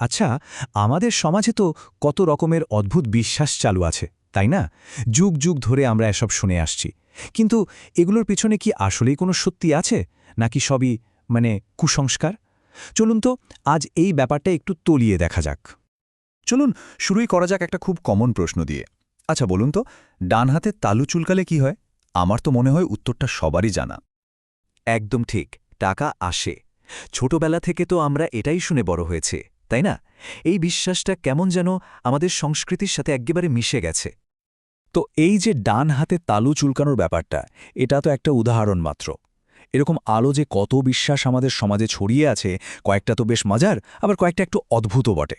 আচ্ছা আমাদের সমাজে তো কত রকমের অদ্ভুত বিশ্বাস চালু আছে, তাই না? যুগ যুগ ধরে আমরা এসব শুনে আসছি। কিন্তু এগুলোর পিছনে কি আসলেই কোনো সত্যি আছে? নাকি সবই মানে কুসংস্কার? চলুন তো আজ এই ব্যাপারটা একটু তলিয়ে দেখা যাক। চলুন, শুরুই করা যাক একটা খুব কমন প্রশ্ন দিয়ে। আচ্ছা বলুন তো ডান হাতে তালু চুলকালে কি হয়? আমার তো মনে হয় উত্তরটা সবারই জানা। একদম ঠিক, টাকা আসে। ছোটবেলা থেকে তো আমরা এটাই শুনে বড় হয়েছে। তাই না? এই বিশ্বাসটা কেমন যেন আমাদের সংস্কৃতির সাথে একেবারে মিশে গেছে। তো এই যে ডান হাতে তালু চুলকানোর ব্যাপারটা, এটা তো একটা উদাহরণ মাত্র। এরকম আলো যে কত বিশ্বাস আমাদের সমাজে ছড়িয়ে আছে, কয়েকটা তো বেশ মজার, আবার কয়েকটা একটু অদ্ভুত বটে।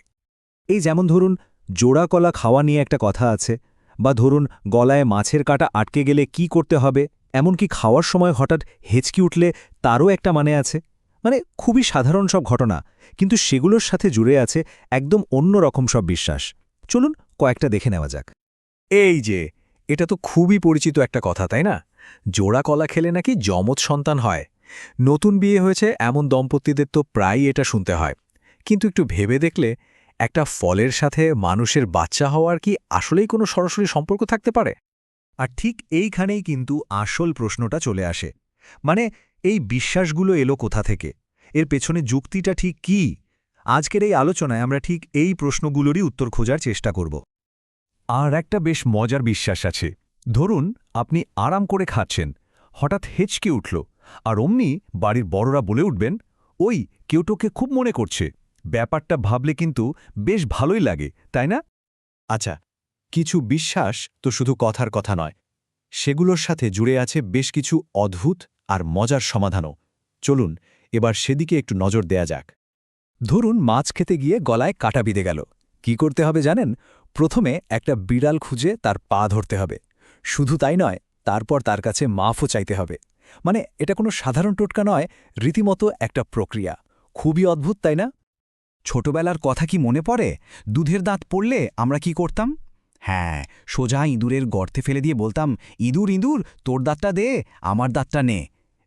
এই যেমন ধরুন, জোড়া কলা খাওয়া নিয়ে একটা কথা আছে, বা ধরুন, গলায় মাছের কাটা আটকে গেলে কি করতে হবে, এমনকি খাওয়ার সময় হঠাৎ হেঁচকি উঠলে তারও একটা মানে আছে। মানে খুবই সাধারণ সব ঘটনা, কিন্তু সেগুলোর সাথে জুড়ে আছে একদম অন্য রকম সব বিশ্বাস। চলুন কয়েকটা দেখে নেওয়া যাক। এই যে, এটা তো খুবই পরিচিত একটা কথা, তাই না? জোড়া কলা খেলে নাকি যমজ সন্তান হয়। নতুন বিয়ে হয়েছে, এমন দম্পতিদের তো প্রায়ই এটা শুনতে হয়। কিন্তু একটু ভেবে দেখলে, একটা ফলের সাথে মানুষের বাচ্চা হওয়ার কি আসলেই কোনো সরাসরি সম্পর্ক থাকতে পারে? আর ঠিক এইখানেই কিন্তু আসল প্রশ্নটা চলে আসে। মানে এই বিশ্বাসগুলো এলো কোথা থেকে? এর পেছনে যুক্তিটা ঠিক কি? আজকের এই আলোচনায় আমরা ঠিক এই প্রশ্নগুলোরই উত্তর খোঁজার চেষ্টা করব। আর একটা বেশ মজার বিশ্বাস আছে। ধরুন, আপনি আরাম করে খাচ্ছেন, হঠাৎ হেঁচকে উঠল, আর অমনি বাড়ির বড়রা বলে উঠবেন, ওই, কেউ তোকে খুব মনে করছে। ব্যাপারটা ভাবলে কিন্তু বেশ ভালোই লাগে, তাই না? আচ্ছা কিছু বিশ্বাস তো শুধু কথার কথা নয়, সেগুলোর সাথে জুড়ে আছে বেশ কিছু অদ্ভুত আর মজার সমাধানও। চলুন, এবার সেদিকে একটু নজর দেয়া যাক। ধরুন, মাছ খেতে গিয়ে গলায় কাটা বিঁধে গেল। কি করতে হবে জানেন? প্রথমে একটা বিড়াল খুঁজে তার পা ধরতে হবে। শুধু তাই নয়, তারপর তার কাছে মাফও চাইতে হবে। মানে এটা কোনো সাধারণ টোটকা নয়, রীতিমতো একটা প্রক্রিয়া। খুবই অদ্ভুত, তাই না? ছোটবেলার কথা কি মনে পড়ে? দুধের দাঁত পড়লে আমরা কি করতাম? হ্যাঁ সোজা ইঁদুরের গর্তে ফেলে দিয়ে বলতাম, ইঁদুর ইঁদুর, তোর দাঁতটা দে, আমার দাঁতটা নে।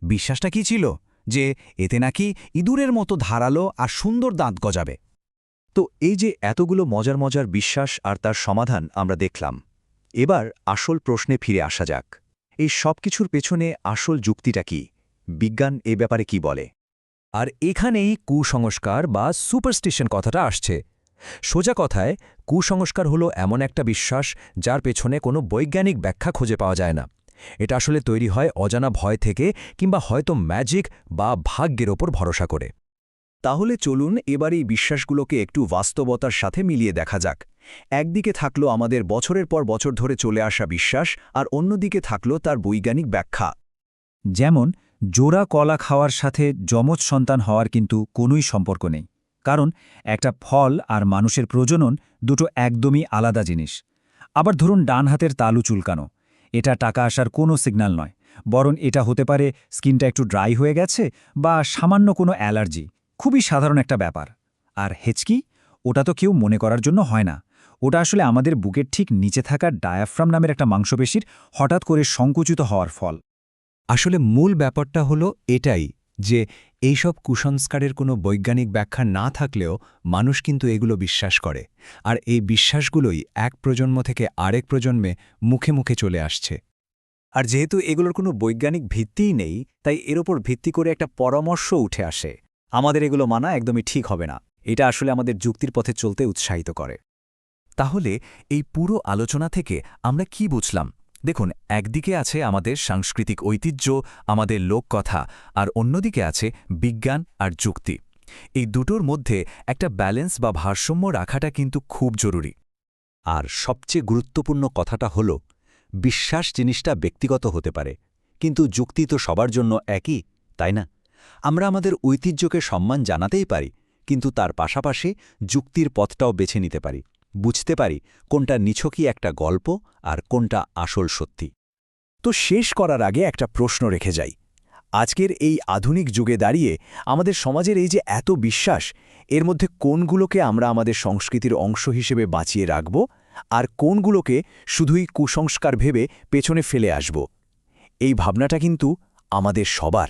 বিশ্বাসটা কি ছিল? যে এতে নাকি ইঁদুরের মতো ধারালো আর সুন্দর দাঁত গজাবে। তো এই যে এতগুলো মজার মজার বিশ্বাস আর তার সমাধান আমরা দেখলাম। এবার আসল প্রশ্নে ফিরে আসা যাক। এই সব কিছুর পেছনে আসল যুক্তিটা কি? বিজ্ঞান এ ব্যাপারে কি বলে? আর এখানেই কুসংস্কার বা সুপারস্টিশন কথাটা আসছে। সোজা কথায়, কুসংস্কার হলো এমন একটা বিশ্বাস যার পেছনে কোনো বৈজ্ঞানিক ব্যাখ্যা খুঁজে পাওয়া যায় না। এটা আসলে তৈরি হয় অজানা ভয় থেকে কিংবা হয়তো ম্যাজিক বা ভাগ্যের ওপর ভরসা করে। তাহলে চলুন এবার এই বিশ্বাসগুলোকে একটু বাস্তবতার সাথে মিলিয়ে দেখা যাক। একদিকে থাকল আমাদের বছরের পর বছর ধরে চলে আসা বিশ্বাস আর অন্যদিকে থাকল তার বৈজ্ঞানিক ব্যাখ্যা। যেমন, জোড়া কলা খাওয়ার সাথে যমজ সন্তান হওয়ার কিন্তু কোনোই সম্পর্ক নেই। কারণ, একটা ফল আর মানুষের প্রজনন দুটো একদমই আলাদা জিনিস। আবার ধরুন ডান হাতের তালু চুলকানো। এটা টাকা আসার কোনো সিগন্যাল নয়, বরং এটা হতে পারে স্কিনটা একটু ড্রাই হয়ে গেছে বা সামান্য কোনো অ্যালার্জি। খুবই সাধারণ একটা ব্যাপার। আর হেচকি? ওটা তো কেউ মনে করার জন্য হয় না। ওটা আসলে আমাদের বুকের ঠিক নিচে থাকা ডায়াফ্রাম নামের একটা মাংসপেশির হঠাৎ করে সংকুচিত হওয়ার ফল। আসলে মূল ব্যাপারটা হলো এটাই যে এইসব কুসংস্কারের কোনো বৈজ্ঞানিক ব্যাখ্যা না থাকলেও মানুষ কিন্তু এগুলো বিশ্বাস করে। আর এই বিশ্বাসগুলোই এক প্রজন্ম থেকে আরেক প্রজন্মে মুখে মুখে চলে আসছে। আর যেহেতু এগুলোর কোনো বৈজ্ঞানিক ভিত্তিই নেই, তাই এর ওপর ভিত্তি করে একটা পরামর্শ উঠে আসে। আমাদের এগুলো মানা একদমই ঠিক হবে না। এটা আসলে আমাদের যুক্তির পথে চলতে উৎসাহিত করে। তাহলে এই পুরো আলোচনা থেকে আমরা কি বুঝলাম? দেখুন, একদিকে আছে আমাদের সাংস্কৃতিক ঐতিহ্য, আমাদের লোককথা, আর অন্যদিকে আছে বিজ্ঞান আর যুক্তি। এই দুটোর মধ্যে একটা ব্যালেন্স বা ভারসাম্য রাখাটা কিন্তু খুব জরুরি। আর সবচেয়ে গুরুত্বপূর্ণ কথাটা হল, বিশ্বাস জিনিসটা ব্যক্তিগত হতে পারে, কিন্তু যুক্তি তো সবার জন্য একই, তাই না? আমরা আমাদের ঐতিহ্যকে সম্মান জানাতেই পারি, কিন্তু তার পাশাপাশি যুক্তির পথটাও বেছে নিতে পারি। বুঝতে পারি কোনটা নিছকই একটা গল্প আর কোনটা আসল সত্যি। তো শেষ করার আগে একটা প্রশ্ন রেখে যাই। আজকের এই আধুনিক যুগে দাঁড়িয়ে আমাদের সমাজের এই যে এত বিশ্বাস, এর মধ্যে কোনগুলোকে আমরা আমাদের সংস্কৃতির অংশ হিসেবে বাঁচিয়ে রাখব আর কোনগুলোকে শুধুই কুসংস্কার ভেবে পেছনে ফেলে আসব? এই ভাবনাটা কিন্তু আমাদের সবার।